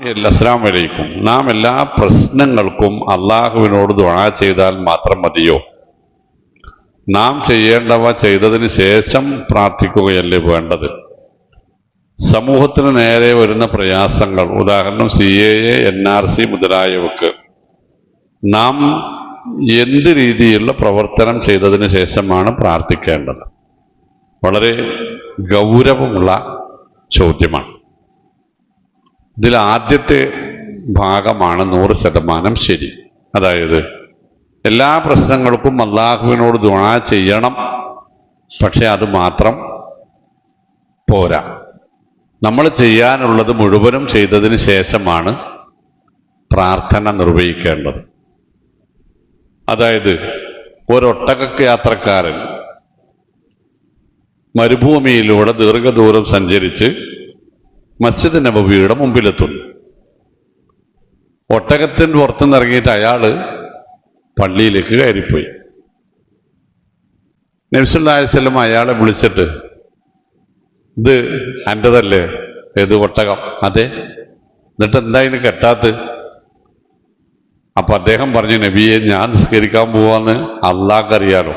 അസ്സാം വലൈക്കും നാം എല്ലാ പ്രശ്നങ്ങൾക്കും അള്ളാഹുവിനോട് ദുആ ചെയ്താൽ മാത്രം മതിയോ? നാം ചെയ്യേണ്ടവ ചെയ്തതിന് ശേഷം പ്രാർത്ഥിക്കുകയല്ലേ വേണ്ടത്? സമൂഹത്തിന് നേരെ വരുന്ന പ്രയാസങ്ങൾ ഉദാഹരണം C A A N R C മുതലായവക്ക്. നാം എന്ത് രീതിയിലുള്ള പ്രവർത്തനം ചെയ്തതിന് ശേഷമാണ് പ്രാർത്ഥിക്കേണ്ടത്? വളരെ ഗൗരവമുള്ള ചോദ്യമാണ്. ഇതിൽ ആദ്യത്തെ ഭാഗമാണ് നൂറ് ശതമാനം ശരി. അതായത് എല്ലാ പ്രശ്നങ്ങൾക്കും അള്ളാഹുവിനോട് ദുണ ചെയ്യണം. പക്ഷെ അത് മാത്രം പോരാ. നമ്മൾ ചെയ്യാനുള്ളത് മുഴുവനും ചെയ്തതിന് ശേഷമാണ് പ്രാർത്ഥന നിർവഹിക്കേണ്ടത്. അതായത് ഒരൊട്ടക യാത്രക്കാരൻ മരുഭൂമിയിലൂടെ ദീർഘദൂരം സഞ്ചരിച്ച് മസ്ജിദ് നബബിയുടെ മുമ്പിലെത്തുന്നു ഒട്ടകത്തിന്റെ പുറത്തുനിന്ന് ഇറങ്ങിയിട്ട് അയാൾ പള്ളിയിലേക്ക് കയറിപ്പോയി. നബ്സുല്ലാസ്ലം അയാളെ വിളിച്ചിട്ട് ഇത് അന്റെതല്ലേ? ഏത് ഒട്ടകം? അതെ. എന്നിട്ട് എന്താ ഇതിന് കെട്ടാത്ത് അപ്പൊ അദ്ദേഹം പറഞ്ഞു നബിയെ ഞാൻ നിസ്കരിക്കാൻ പോവാന്ന് അള്ളാഹ്ക്കറിയാലോ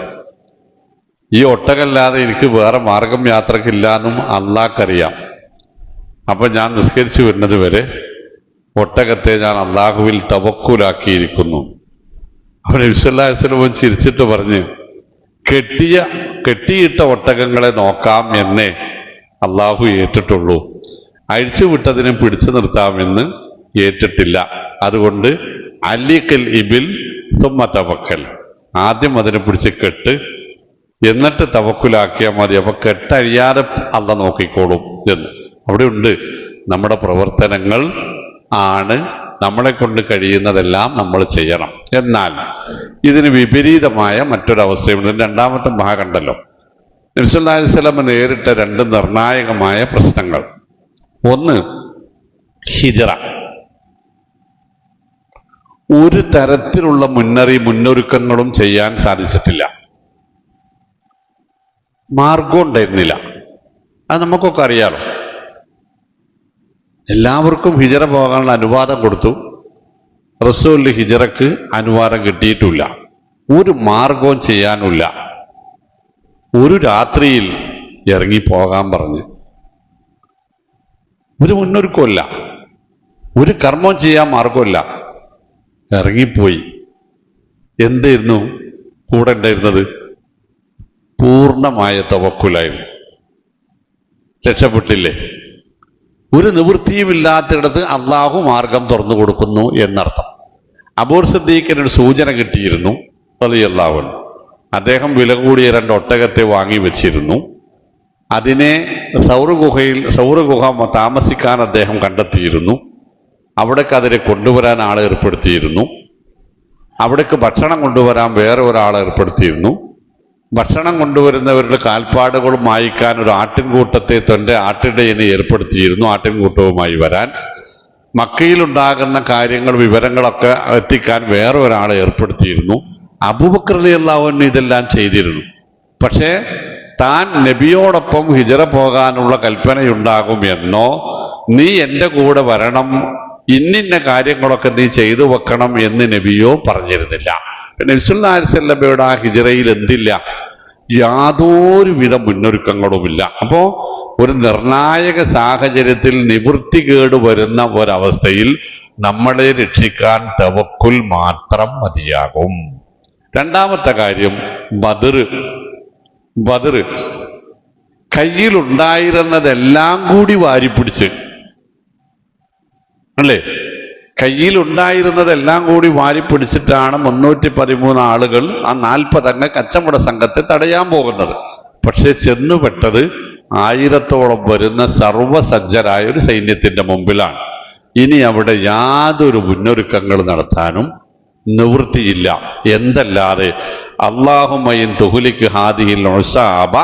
ഈ ഒട്ടകല്ലാതെ എനിക്ക് വേറെ മാർഗം യാത്രക്കില്ല എന്നും അള്ളാഹ്ക്കറിയാം അപ്പൊ ഞാൻ നിസ്കരിച്ചു വരുന്നത് വരെ ഒട്ടകത്തെ ഞാൻ അള്ളാഹുവിൽ തവക്കൂലാക്കിയിരിക്കുന്നു. അവൻ വിശ്വല്ലാസ്ലവും ചിരിച്ചിട്ട് പറഞ്ഞ് കെട്ടിയ കെട്ടിയിട്ട ഒട്ടകങ്ങളെ നോക്കാം എന്നെ അള്ളാഹു ഏറ്റിട്ടുള്ളൂ. അഴിച്ചു വിട്ടതിനെ പിടിച്ചു നിർത്താമെന്ന് ഏറ്റിട്ടില്ല. അതുകൊണ്ട് അല്ലിക്കൽ ഇബിൽ തുമ്മ തവക്കൽ. ആദ്യം അതിനെ പിടിച്ച് കെട്ട് എന്നിട്ട് തവക്കുലാക്കിയാൽ മതി. അപ്പൊ കെട്ടഴിയാതെ അല്ല നോക്കിക്കോളും എന്ന്. അവിടെ ഉണ്ട് നമ്മുടെ പ്രവർത്തനങ്ങൾ ആണ് നമ്മളെ കൊണ്ട് കഴിയുന്നതെല്ലാം നമ്മൾ ചെയ്യണം. എന്നാൽ ഇതിന് വിപരീതമായ മറ്റൊരവസ്ഥയുണ്ട്. രണ്ടാമത്തെ ഭാഗമുണ്ടല്ലോ നബ്സുല്ലാസ്ലമ നേരിട്ട രണ്ട് നിർണായകമായ പ്രശ്നങ്ങൾ. ഒന്ന് ഹിജറ. ഒരു തരത്തിലുള്ള മുന്നറി മുന്നൊരുക്കങ്ങളും ചെയ്യാൻ സാധിച്ചിട്ടില്ല. മാർഗം ഉണ്ടായിരുന്നില്ല. അത് നമുക്കൊക്കെ അറിയാലോ. എല്ലാവർക്കും ഹിജറ പോകാനുള്ള അനുവാദം കൊടുത്തു. റസൂലിന് ഹിജറക്ക് അനുവാദം കിട്ടിയിട്ടില്ല. ഒരു മാർഗവും ചെയ്യാനില്ല. ഒരു രാത്രിയിൽ ഇറങ്ങി പോകാൻ പറഞ്ഞു. ഒരു മുന്നൊരുക്കമില്ല ഒരു കർമ്മം ചെയ്യാൻ മാർഗമില്ല ഇറങ്ങിപ്പോയി. എന്തായിരുന്നു കൂടെ ഉണ്ടായിരുന്നത് പൂർണമായ തവക്കുലായിരുന്നു. രക്ഷപ്പെട്ടില്ലേ? ഒരു നിവൃത്തിയുമില്ലാത്തിടത്ത് അള്ളാഹു മാർഗം തുറന്നു കൊടുക്കുന്നു എന്നർത്ഥം. അബൂർ സിദ്ദീഖിന് ഒരു സൂചന കിട്ടിയിരുന്നു അള്ളാഹുൻ അദ്ദേഹം വില കൂടിയ രണ്ട് ഒട്ടകത്തെ വാങ്ങി വെച്ചിരുന്നു. അതിനെ സൗരഗുഹയിൽ സൗരഗുഹ താമസിക്കാൻ അദ്ദേഹം കണ്ടെത്തിയിരുന്നു. അവിടേക്ക് അതിനെ കൊണ്ടുവരാൻ ആളെ ഏർപ്പെടുത്തിയിരുന്നു. അവിടേക്ക് ഭക്ഷണം കൊണ്ടുവരാൻ വേറെ ഒരാളെ ഏർപ്പെടുത്തിയിരുന്നു. ഭക്ഷണം കൊണ്ടുവരുന്നവരുടെ കാൽപ്പാടുകളും മായിക്കാൻ ഒരു ആട്ടിൻകൂട്ടത്തെ തന്റെ ആട്ടിടയനെ ഏർപ്പെടുത്തിയിരുന്നു ആട്ടിൻകൂട്ടവുമായി വരാൻ. മക്കയിലുണ്ടാകുന്ന കാര്യങ്ങൾ വിവരങ്ങളൊക്കെ എത്തിക്കാൻ വേറെ ഒരാളെ ഏർപ്പെടുത്തിയിരുന്നു. അബുബക്രതി അള്ളാഹുവിന് ഇതെല്ലാം ചെയ്തിരുന്നു. പക്ഷേ താൻ നബിയോടൊപ്പം ഹിജറ പോകാനുള്ള കൽപ്പനയുണ്ടാകും എന്നോ നീ എന്റെ കൂടെ വരണം ഇന്നിന്ന കാര്യങ്ങളൊക്കെ നീ ചെയ്തു വെക്കണം എന്ന് നബിയോ പറഞ്ഞിരുന്നില്ല. നബ്സുല്ലാസ്വല്ലബയുടെ ആ ഹിജറയിൽ എന്തില്ല? യാതൊരുവിധ മുന്നൊരുക്കങ്ങളുമില്ല. അപ്പോൾ ഒരു നിർണായക സാഹചര്യത്തിൽ നിവൃത്തികേട് വരുന്ന ഒരവസ്ഥയിൽ നമ്മളെ രക്ഷിക്കാൻ തവക്കുൽ മാത്രം മതിയാകും. രണ്ടാമത്തെ കാര്യം ബദർ. ബദർ. കയ്യിലുണ്ടായിരുന്നതെല്ലാം കൂടി വാരിപ്പിടിച്ച്. അല്ലേ? കയ്യിലുണ്ടായിരുന്നതെല്ലാം കൂടി വാരിപ്പിടിച്ചിട്ടാണ് മുന്നൂറ്റി പതിമൂന്ന് ആളുകൾ ആ നാൽപ്പതംഗ കച്ചവട സംഘത്തെ തടയാൻ പോകുന്നത്. പക്ഷേ ചെന്നുപെട്ടത് ആയിരത്തോളം വരുന്ന സർവസജ്ജരായ ഒരു സൈന്യത്തിന്റെ മുമ്പിലാണ്. ഇനി അവിടെ യാതൊരു മുന്നൊരുക്കങ്ങൾ നടത്താനും നിവൃത്തിയില്ല. എന്തല്ലാതെ അള്ളാഹുമയിൻ തുഹുലിക്ക് ഹാദിയിൽ ഒസാബ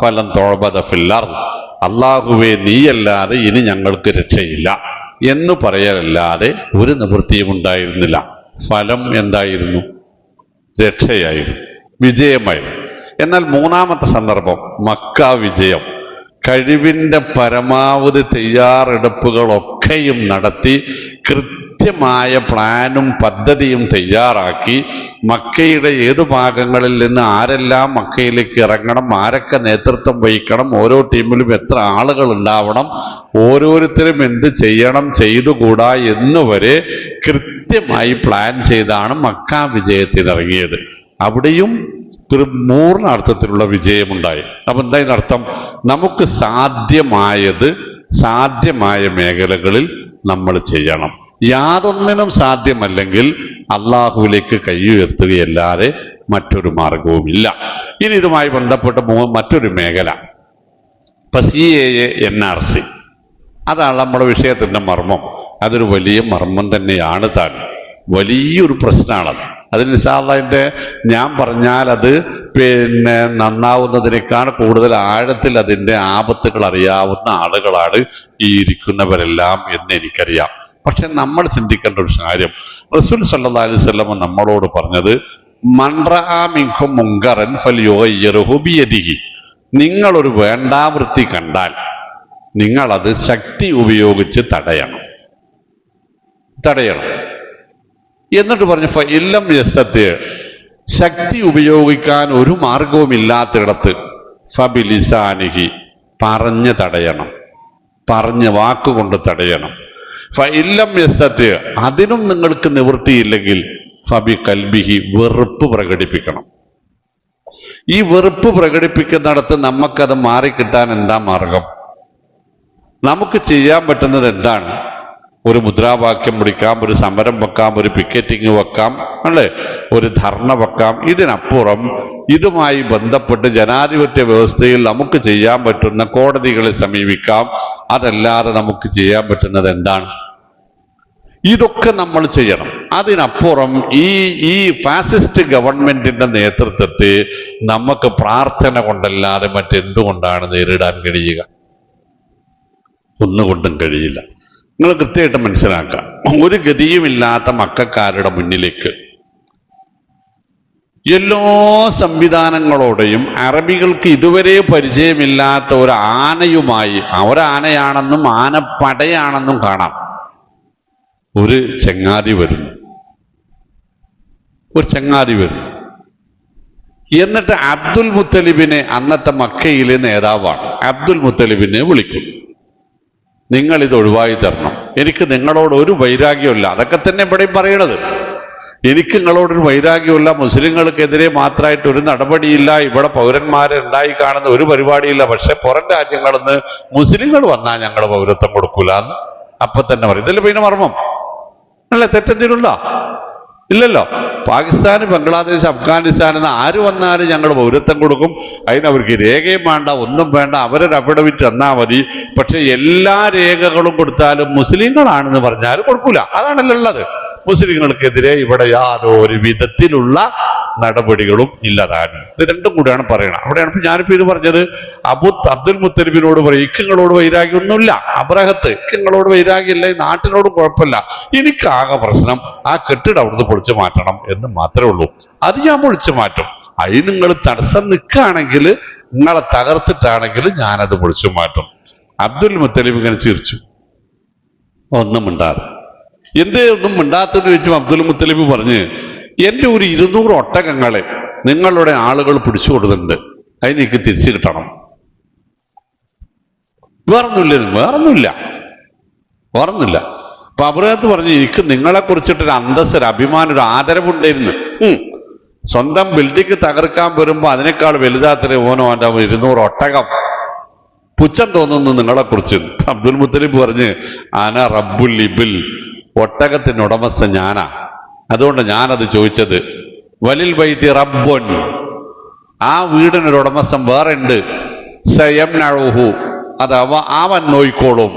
ഫലം തോഴബദ ഫില്ലർ അള്ളാഹുവെ നീയല്ലാതെ ഇനി ഞങ്ങൾക്ക് രക്ഷയില്ല. എന്ന് പറയലല്ലാതെ ഒരു നിവൃത്തിയും ഉണ്ടായിരുന്നില്ല. ഫലം എന്തായിരുന്നു? രക്ഷയായിരുന്നു. വിജയമായിരുന്നു. എന്നാൽ മൂന്നാമത്തെ സന്ദർഭം മക്ക വിജയം. കഴിവിന്റെ പരമാവധി തയ്യാറെടുപ്പുകളൊക്കെയും നടത്തി കൃത്യമായ പ്ലാനും പദ്ധതിയും തയ്യാറാക്കി മക്കയുടെ ഏത് ഭാഗങ്ങളിൽ നിന്ന് ആരെല്ലാം മക്കയിലേക്ക് ഇറങ്ങണം ആരൊക്കെ നേതൃത്വം വഹിക്കണം ഓരോ ടീമിലും എത്ര ആളുകൾ ഉണ്ടാവണം ഓരോരുത്തരും എന്ത് ചെയ്യണം ചെയ്തുകൂടാ എന്നുവരെ കൃത്യമായി പ്ലാൻ ചെയ്താണ് മക്ക വിജയത്തിനിറങ്ങിയത്. അവിടെയും ഒരു അർത്ഥത്തിലുള്ള വിജയമുണ്ടായി. അപ്പം എന്താ അർത്ഥം? നമുക്ക് സാധ്യമായത് സാധ്യമായ മേഖലകളിൽ നമ്മൾ ചെയ്യണം. യാതൊന്നിനും സാധ്യമല്ലെങ്കിൽ അള്ളാഹുവിലേക്ക് കൈയുയർത്തുകയല്ലാതെ മറ്റൊരു മാർഗവുമില്ല. ഇനി ഇതുമായി ബന്ധപ്പെട്ട മറ്റൊരു മേഖല. ഇപ്പൊ C A N R C അതാണ് നമ്മുടെ വിഷയത്തിന്റെ മർമ്മം. അതൊരു വലിയ മർമ്മം തന്നെയാണ് താൻ. വലിയൊരു പ്രശ്നമാണത് അതിന് സാധാരണ ഞാൻ പറഞ്ഞാൽ അത് പിന്നെ നന്നാവുന്നതിനേക്കാൾ കൂടുതൽ ആഴത്തിൽ അതിന്റെ ആപത്തുകൾ അറിയാവുന്ന ആളുകളാണ് ഈ ഇരിക്കുന്നവരെല്ലാം എന്ന് എനിക്കറിയാം. പക്ഷെ നമ്മൾ ചിന്തിക്കേണ്ട ഒരു കാര്യം. റസൂൽ സല്ലല്ലാഹു അലൈഹി നമ്മളോട് പറഞ്ഞത് മൺറഹാമിൻഹും മുങ്കറൻ ഫലിയോയ്യറുഹു ബിയദിഹി. നിങ്ങളൊരു വേണ്ടാവൃത്തി കണ്ടാൽ നിങ്ങളത് ശക്തി ഉപയോഗിച്ച് തടയണം. തടയണം. എന്നിട്ട് പറഞ്ഞു ഫൈലം യസ്തത്ത്. ശക്തി ഉപയോഗിക്കാൻ ഒരു മാർഗവുമില്ലാത്തിടത്ത് ഫബിലിസാനിഹി പറഞ്ഞ് തടയണം. പറഞ്ഞ് വാക്കുകൊണ്ട് തടയണം. ഫ ഇല്ലം യസ്തത്ത് അതിനും നിങ്ങൾക്ക് നിവൃത്തിയില്ലെങ്കിൽ ഫബി കൽബിഹി വെറുപ്പ് പ്രകടിപ്പിക്കണം. ഈ വെറുപ്പ് പ്രകടിപ്പിക്കുന്നിടത്ത് നമുക്കത് മാറിക്കിട്ടാൻ എന്താ മാർഗം? നമുക്ക് ചെയ്യാൻ പറ്റുന്നത് എന്താണ്? ഒരു മുദ്രാവാക്യം വിളിക്കാം ഒരു സമരം വെക്കാം ഒരു പിക്കറ്റിംഗ് വെക്കാം അല്ലേ? ഒരു ധർണ വെക്കാം. ഇതിനപ്പുറം ഇതുമായി ബന്ധപ്പെട്ട് ജനാധിപത്യ വ്യവസ്ഥയിൽ നമുക്ക് ചെയ്യാൻ പറ്റുന്ന കോടതികളെ സമീപിക്കാം. അതല്ലാതെ നമുക്ക് ചെയ്യാൻ പറ്റുന്നത് എന്താണ്? ഇതൊക്കെ നമ്മൾ ചെയ്യണം. അതിനപ്പുറം ഈ ഈ ഫാസിസ്റ്റ് ഗവൺമെന്റിന്റെ നേതൃത്വത്തെ നമുക്ക് പ്രാർത്ഥന കൊണ്ടല്ലാതെ മറ്റെന്തുകൊണ്ടാണ് നേരിടാൻ കഴിയുക? ഒന്നുകൊണ്ടും കഴിയില്ല. നിങ്ങൾ കൃത്യമായിട്ട് മനസ്സിലാക്കാം ഒരു ഗതിയുമില്ലാത്ത മക്കാരുടെ മുന്നിലേക്ക്. എല്ലാ സംവിധാനങ്ങളോടെയും അറബികൾക്ക് ഇതുവരെ പരിചയമില്ലാത്ത ഒരു ആനയുമായി ഒരാനയാണെന്നും ആനപ്പടയാണെന്നും കാണാം. ഒരു ചങ്ങാതി വരുന്നു. ഒരു ചങ്ങാതി വരുന്നു. എന്നിട്ട് അബ്ദുൽ മുത്തലിബിനെ അന്നത്തെ മക്കയിലെ നേതാവാണ്. അബ്ദുൽ മുത്തലിബിനെ വിളിക്കും നിങ്ങൾ ഇത് ഒഴിവായി തരണം. എനിക്ക് നിങ്ങളോട് ഒരു വൈരാഗ്യമില്ല അതൊക്കെ തന്നെ ഇവിടെയും പറയണത്. എനിക്ക് നിങ്ങളോടൊരു വൈരാഗ്യമില്ല മുസ്ലിങ്ങൾക്കെതിരെ മാത്രമായിട്ട് ഒരു നടപടിയില്ല. ഇവിടെ പൗരന്മാരെ ഉണ്ടായി കാണുന്ന ഒരു പരിപാടിയില്ല. പക്ഷെ പുറം രാജ്യങ്ങളിൽ നിന്ന് മുസ്ലിങ്ങൾ വന്നാൽ ഞങ്ങൾ പൗരത്വം കൊടുക്കൂല എന്ന് അപ്പൊ തന്നെ പറയും. ഇതല്ലേ പിന്നെ മർമ്മം? അല്ലേ തെറ്റെന്തിനുള്ള ഇല്ലല്ലോ. പാകിസ്ഥാൻ ബംഗ്ലാദേശ് അഫ്ഗാനിസ്ഥാൻ എന്ന് ആര് വന്നാലും ഞങ്ങൾ പൗരത്വം കൊടുക്കും. അതിനവർക്ക് രേഖയും വേണ്ട ഒന്നും വേണ്ട. അവരൊരു അഫിഡവിറ്റ് തന്നാൽ മതി. പക്ഷെ എല്ലാ രേഖകളും കൊടുത്താലും മുസ്ലിങ്ങളാണെന്ന് പറഞ്ഞാൽ കൊടുക്കൂല. അതാണല്ലോ ഉള്ളത്. മുസ്ലിങ്ങൾക്കെതിരെ ഇവിടെ യാതൊരു വിധത്തിലുള്ള നടപടികളും ഇല്ലതാനും ഇത് രണ്ടും കൂടിയാണ് പറയണം അവിടെയാണ് ഇപ്പൊ ഞാനിപ്പോ ഇത് പറഞ്ഞത്. അബു അബ്ദുൽ മുത്തലിബിനോട് പറയും ഇക്കങ്ങളോട് വൈരാഗ്യമൊന്നുമില്ല. അബ്രഹത്ത് ഇക്കങ്ങളോട് വൈരാഗ്യമില്ല. നാട്ടിനോട് കുഴപ്പമില്ല. എനിക്കാകെ പ്രശ്നം ആ കെട്ടിടം അവിടുന്ന് പൊളിച്ചു മാറ്റണം എന്ന് മാത്രമേ ഉള്ളൂ. അത് ഞാൻ പൊളിച്ചു മാറ്റും. അതിന് നിങ്ങൾ തടസ്സം നിൽക്കുകയാണെങ്കിൽ നിങ്ങളെ തകർത്തിട്ടാണെങ്കിൽ ഞാനത് പൊളിച്ചു മാറ്റും. അബ്ദുൽ മുത്തലിബ് ഇങ്ങനെ ചിരിച്ചു. ഒന്നും മിണ്ടാതെ. എന്തേ ഒന്നും മിണ്ടാത്തത് വെച്ചും അബ്ദുൽ മുത്തലിബ് പറഞ്ഞ് എന്റെ ഒരു ഇരുന്നൂറ് ഒട്ടകങ്ങളെ നിങ്ങളുടെ ആളുകൾ പിടിച്ചു കൊടുത്തിട്ടുണ്ട്. അതിനെനിക്ക് തിരിച്ചു കിട്ടണം. വേറൊന്നുമില്ല വേറൊന്നുമില്ല. വേറൊന്നുമില്ല. അപ്പൊ അബ്രഹത്ത് പറഞ്ഞു എനിക്ക് നിങ്ങളെ കുറിച്ചിട്ടൊരു അന്തസ് ഒരു അഭിമാനം ഒരു ആദരവുണ്ടായിരുന്നു. സ്വന്തം ബിൽഡിംഗ് തകർക്കാൻ വരുമ്പോൾ അതിനേക്കാൾ വലുതാത്ര ഓനോ അവന്റെ ഇരുന്നൂറ് ഒട്ടകം. പുച്ഛം തോന്നുന്നു നിങ്ങളെ കുറിച്ച്. അബ്ദുൽ മുത്തലിബ് പറഞ്ഞ് ആന റബ്ബുൽ ഇബിൽ. ഒട്ടകത്തിന് ഉടമസ്ഥ ഞാനാ. അതുകൊണ്ട് ഞാനത് ചോദിച്ചത് വലിൽ വൈദ്യ റബ്ബുൻ. ആ വീടിനൊരു ഉടമസ്ഥൻ വേറെ ഉണ്ട് സയം നഴുഹു അത് അവ അവൻ നോയിക്കോളും.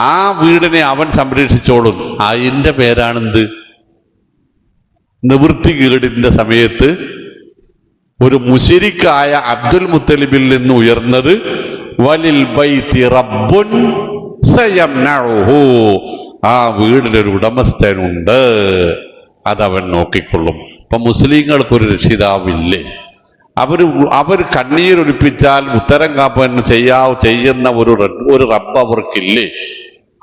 ആ വീടിനെ അവൻ സംരക്ഷിച്ചോളും. അതിന്റെ പേരാണെന്ത്? നിവൃത്തികേടിന്റെ സമയത്ത് ഒരു മുശരിക്കായ അബ്ദുൽ മുത്തലിബിൽ നിന്ന് ഉയർന്നത് വലിൽ ബൈത്തി റബ്ബുൻ നഴുഹു ആ വീടിനൊരു ഉടമസ്ഥനുണ്ട്. അതവൻ നോക്കിക്കൊള്ളും. ഇപ്പൊ മുസ്ലിങ്ങൾക്ക് ഒരു രക്ഷിതാവില്ലേ അവർ അവർ കണ്ണീരൊലിപ്പിച്ചാൽ ഉത്തരം കാപ്പൻ ചെയ്യാ ചെയ്യുന്ന ഒരു ഒരു റബ്ബ് അവർക്കില്ലേ?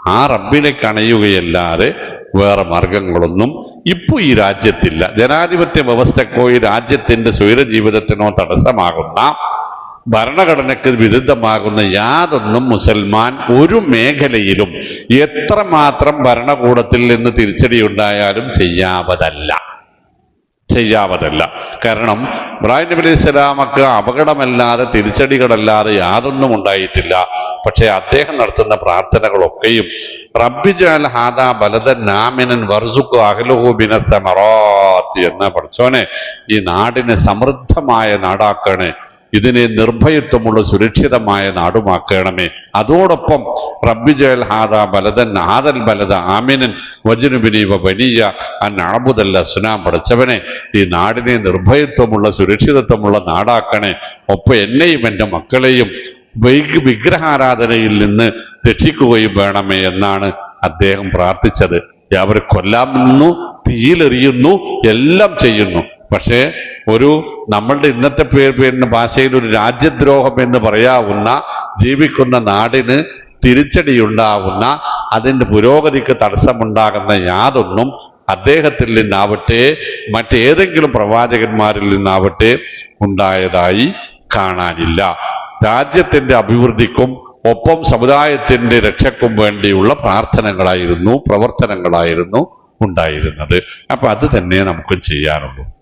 ആ റബ്ബിനെ കണയുകയല്ലാതെ വേറെ മാർഗങ്ങളൊന്നും ഇപ്പോൾ ഈ രാജ്യത്തില്ല. ജനാധിപത്യ വ്യവസ്ഥക്കോ ഈ രാജ്യത്തിന്റെ സ്വൈര ജീവിതത്തിനോ തടസ്സമാകുന്ന ഭരണഘടനയ്ക്ക് വിരുദ്ധമാകുന്ന യാതൊന്നും മുസൽമാൻ ഒരു മേഖലയിലും എത്രമാത്രം ഭരണകൂടത്തിൽ നിന്ന് തിരിച്ചടി ഉണ്ടായാലും ചെയ്യാവതല്ല. ചെയ്യാവതല്ല. കാരണം ഇബ്രാഹിം നബി അലൈഹി സ്വലാമക്ക് അപകടമല്ലാതെ തിരിച്ചടികളല്ലാതെ യാതൊന്നും ഉണ്ടായിട്ടില്ല. പക്ഷേ അദ്ദേഹം നടത്തുന്ന പ്രാർത്ഥനകളൊക്കെയും റബ്ബിജാൽ നാമിനൻ എന്ന പഠിച്ചോനെ ഈ നാടിനെ സമൃദ്ധമായ നാടാക്കണേ. ഇതിനെ നിർഭയത്വമുള്ള സുരക്ഷിതമായ നാടുമാക്കണമേ. അതോടൊപ്പം റബ്ബിജൽ ഹാദ ബലതൻ ആദൽ ബലത ആമിനൻ വജനുബിനീവ ബനീയ അന്നാബുദല്ല സുനാം പഠിച്ചവനെ ഈ നാടിനെ നിർഭയത്വമുള്ള സുരക്ഷിതത്വമുള്ള നാടാക്കണേ. ഒപ്പം എന്നെയും എന്റെ മക്കളെയും വിഗ്രഹാരാധനയിൽ നിന്ന് രക്ഷിക്കുകയും വേണമേ എന്നാണ് അദ്ദേഹം പ്രാർത്ഥിച്ചത്. അവർ കൊല്ലാമെന്നു തീയിലെറിയുന്നു എല്ലാം ചെയ്യുന്നു. പക്ഷേ ഒരു നമ്മളുടെ ഇന്നത്തെ പേര് പേരിന് ഭാഷയിൽ ഒരു രാജ്യദ്രോഹം എന്ന് പറയാവുന്ന ജീവിക്കുന്ന നാടിന് തിരിച്ചടിയുണ്ടാവുന്ന അതിന്റെ പുരോഗതിക്ക് തടസ്സമുണ്ടാകുന്ന യാതൊന്നും അദ്ദേഹത്തിൽ നിന്നാവട്ടെ മറ്റേതെങ്കിലും പ്രവാചകന്മാരിൽ നിന്നാവട്ടെ ഉണ്ടായതായി കാണാനില്ല. രാജ്യത്തിന്റെ അഭിവൃദ്ധിക്കും ഒപ്പം സമുദായത്തിന്റെ രക്ഷക്കും വേണ്ടിയുള്ള പ്രാർത്ഥനകളായിരുന്നു പ്രവർത്തനങ്ങളായിരുന്നു ഉണ്ടായിരുന്നത്. അപ്പൊ അത് തന്നെ നമുക്ക് ചെയ്യാനുള്ളൂ.